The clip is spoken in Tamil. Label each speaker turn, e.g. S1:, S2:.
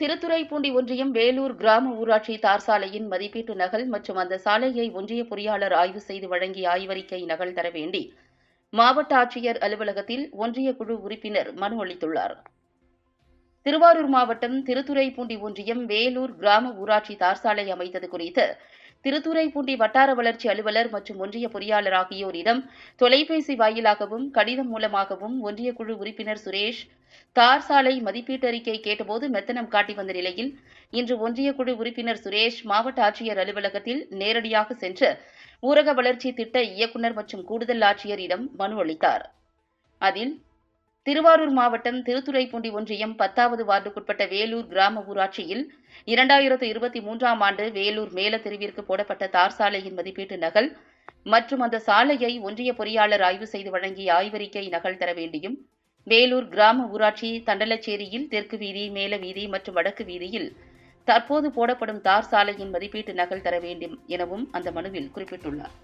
S1: திருத்துறைப்பூண்டி ஒன்றியம் வேலூர் கிராம ஊராட்சி தார் சாலையின் மதிப்பீட்டு நகல் மற்றும் அந்த சாலையை ஒன்றிய பொறியாளர் ஆய்வு செய்து வழங்கிய ஆய்வறிக்கை நகல் தர வேண்டி மாவட்ட ஆட்சியர் அலுவலகத்தில் ஒன்றிய குழு உறுப்பினர் மனு அளித்துள்ளார். திருவாரூர் மாவட்டம் திருத்துறைப்பூண்டி ஒன்றியம் வேலூர் கிராம ஊராட்சி தார்சாலை அமைத்தது குறித்து திருத்துறைப்பூண்டி வட்டார வளர்ச்சி அலுவலர் மற்றும் ஒன்றிய பொறியாளர் ஆகியோரிடம் தொலைபேசி வாயிலாகவும் கடிதம் மூலமாகவும் ஒன்றிய குழு உறுப்பினர் சுரேஷ் தார் சாலை மதிப்பீட்டு அறிக்கை கேட்டபோது மெத்தனம் காட்டி வந்த நிலையில் இன்று ஒன்றிய குழு உறுப்பினர் சுரேஷ் மாவட்ட ஆட்சியர் அலுவலகத்தில் நேரடியாக சென்று ஊரக வளர்ச்சி திட்ட இயக்குநர் மற்றும் கூடுதல் ஆட்சியரிடம் மனு அளித்தார். அதில் திருவாரூர் மாவட்டம் திருத்துறைப்பூண்டி ஒன்றியம் பத்தாவது வார்டுக்குட்பட்ட வேலூர் கிராம ஊராட்சியில் இரண்டாயிரத்து இருபத்தி மூன்றாம் ஆண்டு வேலூர் மேல தெருவிற்கு போடப்பட்ட தார் சாலையின் மதிப்பீட்டு நகல் மற்றும் அந்த சாலையை ஒன்றிய பொறியாளர் ஆய்வு செய்து வழங்கிய ஆய்வறிக்கை நகல் தர வேண்டியும் வேலூர் கிராம ஊராட்சி தண்டலச்சேரியில் தெற்கு வீதி மேல வீதி மற்றும் வடக்கு வீதியில் தற்போது போடப்படும் தார் சாலையின் மதிப்பீட்டு நகல் தர வேண்டும் எனவும் அந்த மனுவில் குறிப்பிட்டுள்ளார்.